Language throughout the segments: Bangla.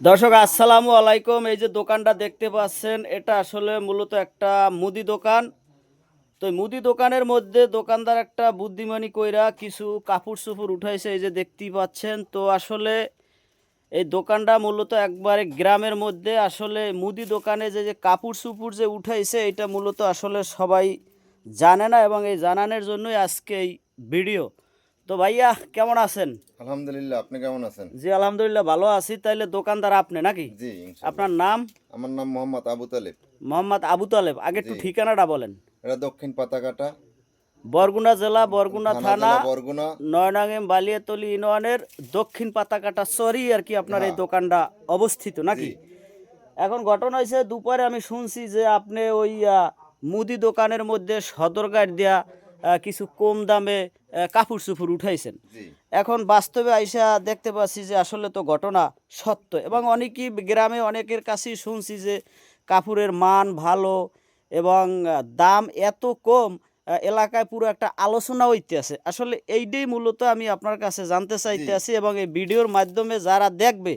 দর্শক, আসসালামু আলাইকুম। এই যে দোকানটা দেখতে পাচ্ছেন, এটা আসলে মূলত একটা মুদি দোকান। তো মুদি দোকানের মধ্যে দোকানদার একটা বুদ্ধিমানি কইরা কিছু কাপড় চুপুর উঠাইছে, এই যে দেখতেই পাচ্ছেন। তো আসলে এই দোকানটা মূলত একবারে গ্রামের মধ্যে, আসলে মুদি দোকানে যে যে কাপড় চুপুর যে উঠাইছে, এটা মূলত আসলে সবাই জানে না এবং এই জানানোর জন্যই আজকে এই ভিডিও। তো ভাইয়া কেমন আছেন? আলহামদুলিল্লাহ আপনি কেমন আছেন? জি আলহামদুলিল্লাহ ভালো আছি। তাইলে দোকানদার আপনি নাকি? জি আপনার নাম? আমার নাম মোহাম্মদ আবু তালেব। মোহাম্মদ আবু তালেব। আগে একটু ঠিকানাটা বলেন। এটা দক্ষিণ পাতাকাটা বরগুনা জেলা বরগুনা থানা বরগুনা। নয়নাঙ্গেম বালিয়াতলি ইউনিয়নের দক্ষিণ পাতাকাটা সরি আর কি আপনার এই দোকানটা অবস্থিত নাকি? এখন ঘটনা হয়েছে দুপুরে আমি শুনছি যে আপনি ওই মুদি দোকানের মধ্যে সদরঘাট দিয়া কিছু কম দামে কাপড় চুপুর উঠাইছেন। এখন বাস্তবে আইসা দেখতে পাচ্ছি যে আসলে তো ঘটনা সত্য এবং অনেকেই গ্রামে অনেকের কাছেই শুনছি যে কাপড়ের মান ভালো এবং দাম এত কম এলাকায় পুরো একটা আলোচনা হইতে আছে আসলে এইটাই মূলত আমি আপনার কাছে জানতে চাইতে আছি এবং এই ভিডিওর মাধ্যমে যারা দেখবে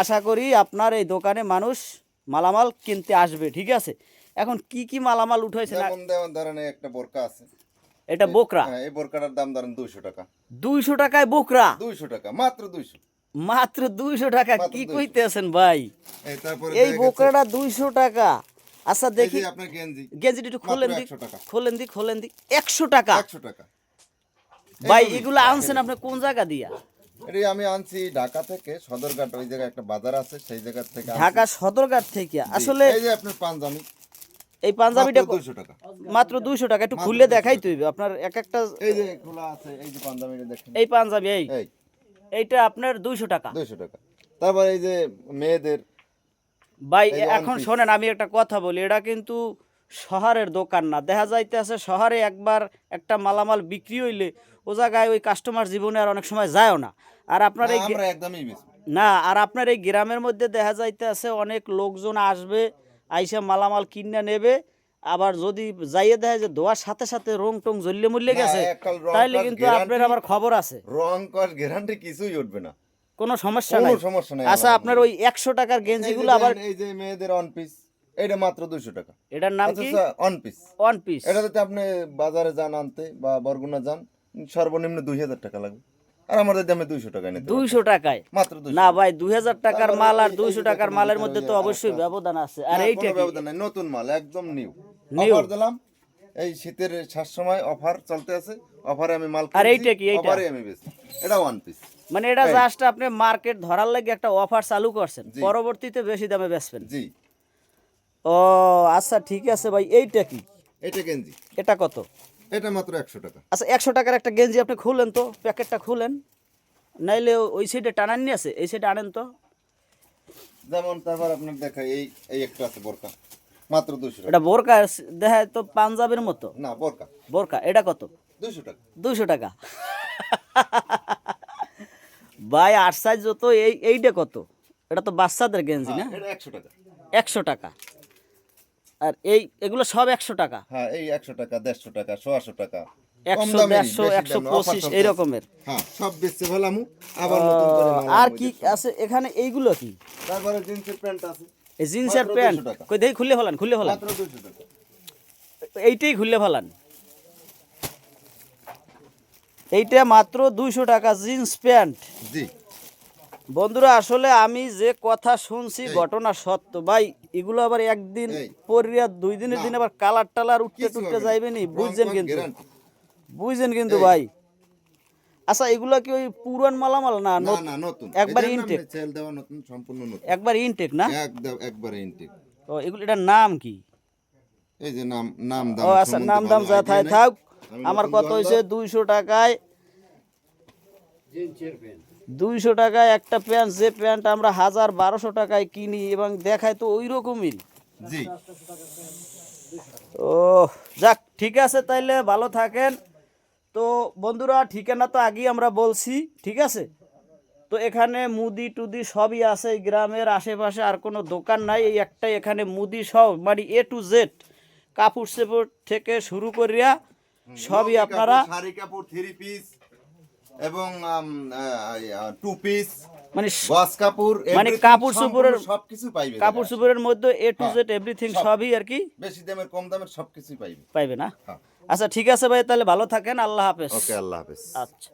আশা করি আপনার এই দোকানে মানুষ মালামাল কিনতে আসবে ঠিক আছে? এখন কি কি মালামাল উঠাইছে যেমন যেমন একটা বোরকা আছে। এটা বোকরা। হ্যাঁ এই বোরকাটার দাম ধরেন দুইশো টাকা। দুইশো টাকায় বোকরা? দুইশো টাকা মাত্র দুইশো। মাত্র দুইশো টাকা কি 200 কইতে আছেন ভাই? এই বোকরাটা দুইশো টাকা। আচ্ছা দেখি। আপনার গেঞ্জি। গেঞ্জিটা একটু খোলেন দি 100 খোলেন দি খোলেন দি। একশো টাকা। একশো টাকা। ভাই এগুলো আনছেন আপনি কোন জায়গা দিয়া? এটি আমি আনছি ঢাকা থেকে সদরঘাট ওই জায়গায় একটা বাজার আছে সেই জায়গা থেকে ঢাকা সদরঘাট থেকে। আসলে এই যে আপনার পাঞ্জাবি। এই পাঞ্জাবিটা দুইশো টাকা। মাত্র দুইশো টাকা একটু খুলে দেখাই তুই আপনার এক একটা এই যে খোলা আছে এই যে পাঞ্জাবিটা দেখেন। এই পাঞ্জাবি এই। এই। এইটা আপনার দুইশো টাকা। দুইশো টাকা। তারপর এই যে মেয়েদের ভাই এখন শোনেন আমি একটা কথা বলি এটা কিন্তু শহরের দোকান না। দেখা যাইতে আছে শহরে একবার একটা মালামাল বিক্রি হইলে ও জায়গায় ওই কাস্টমার জীবনে আর অনেক সময় যায়ও না। আর আপনার এই না আর আপনার এই গ্রামের মধ্যে দেখা যাইতে আছে অনেক লোকজন আসবে আইসা মালামাল কিনে নেবে আবার যদি যাইয়ে দেখা যে ধোয়ার সাথে সাথে রং টং জ্বললে মূল্যে গেছে তাইলে কিন্তু আপনার আবার খবর আছে। রং কস গ্যারান্টি কিছুই উঠবে না। কোনো সমস্যা কোনো নাই। সমস্যা নাই আচ্ছা আপনার ওই একশো টাকার এই যে গেঞ্জিগুলো আবার এই যে মেয়েদের অন পিস এটা মাত্র দুইশো টাকা। এটার নাম কি? অন পিস ওয়ান পিস এটা যদি আপনি বাজারে যান আনতে বা বরগুনা যান সর্বনিম্ন দুই হাজার টাকা লাগবে। আর আমাদের দামে দুইশো টাকা নিতে দুইশো টাকায়? মাত্র না ভাই দুই হাজার টাকার মাল আর দুইশো টাকার মালের মধ্যে তো অবশ্যই ব্যবধান আছে। আর এইটা ব্যবধান নাই নতুন মাল একদম নিউ? অফার দিলাম এই শীতের শেষ সময় অফার চলতে আছে। অফারে আমি মাল আর এইটা কি, এইটা? অফারে আমি বেশি এটা ওয়ান পিস মানে এটা জাস্ট আপনি মার্কেট ধরার লাগে একটা অফার চালু করছেন। পরবর্তীতে বেশি দামে বেচবেন। জি। ও আচ্ছা ঠিক আছে ভাই। এইটা কি? এটা গেঞ্জি। এটা কত? এটা মাত্র একশো টাকা। আচ্ছা একশো টাকার একটা গেঞ্জি আপনি খুলেন তো প্যাকেটটা খুলেন নাইলে ওই সাইডে টানান নিয়ে আছে এই সাইডে আনেন তো। যেমন তারপর আপনার দেখা এই এই একটা আছে বোরকা মাত্র দুশো টাকা। এটা বোরকা দেখা তো পাঞ্জাবের মতো? না বোরকা। বোরকা এটা কত? দুশো টাকা। দুশো টাকা। ভাই আট সাইজ যত এই এইটা কত? এটা তো বাচ্চাদের গেঞ্জি না? এটা একশো টাকা। একশো টাকা। আর এই এগুলো সব একশো টাকা। হ্যাঁ এই একশো টাকা দেড়শো টাকা সোয়াশো টাকা। একশো দেড়শো একশো পঁচিশ এই রকমের হ্যাঁ সব বেচতে ফেলামু আবার নতুন করে মাল আর কি। আছে এখানে এইগুলো কি? তারপরে জিন্সের প্যান্ট আছে। এই জিন্সের প্যান্ট। কই দেখি খুলে ফেলান খুলে ফেলান। এইটাই খুলে ফেলান। এইটা মাত্র দুইশো টাকা জিন্স প্যান্ট। জি। বন্ধুরা আসলে আমি যে কথা শুনছি ঘটনা সত্য ভাই এগুলো আবার একদিন। পরিয়া দুই দিনের দিন আবার কালার টালার উঠতে টুটতে হবে না। যাইবে নি বুঝছেন কিন্তু? বুঝছেন কিন্তু ভাই? আচ্ছা এগুলো কি ওই পুরান মালামাল না না না নতুন। একবার ইনটেক সেল দেওয়া নতুন সম্পূর্ণ নতুন। একবার ইনটেক না? একদম একবারে ইনটেক ও এগুলো এটার নাম কি? এই যে নাম নাম দাম ও আচ্ছা নাম দাম যা থাই থাক আমার কত। হয়েছে দুইশো টাকায়। দুইশো টাকায় একটা প্যান্ট যে প্যান্ট আমরা হাজার বারোশো টাকায় কিনি এবং দেখায় তো ওই রকমই জি। ও যাক ঠিক আছে তাইলে ভালো থাকেন। তো বন্ধুরা ঠিকানা তো আগেই আমরা বলছি ঠিক আছে? তো এখানে মুদি টুদি সবই আছে এই গ্রামের আশেপাশে আর কোনো দোকান নাই। এই একটাই এখানে মুদি সব মানে এ টু জেড কাপড় চেপড় থেকে শুরু করিয়া সবই আপনারা শাড়ি কাপড় থ্রি পিস। এবং টু পিস মানে স- গস কাপড় মানে কাপড় সম্পূর্ণ সবকিছু পাইবে কাপড় সুপুরের মধ্যে এ টু জেড এভরিথিং সবই আর কি? বেশি দামের কম দামের সবকিছুই পাইবে। পাইবে না? হ্যাঁ। আচ্ছা ঠিক আছে ভাই তাহলে ভালো থাকেন আল্লাহ হাফেজ। ওকে আল্লাহ হাফেজ। আচ্ছা।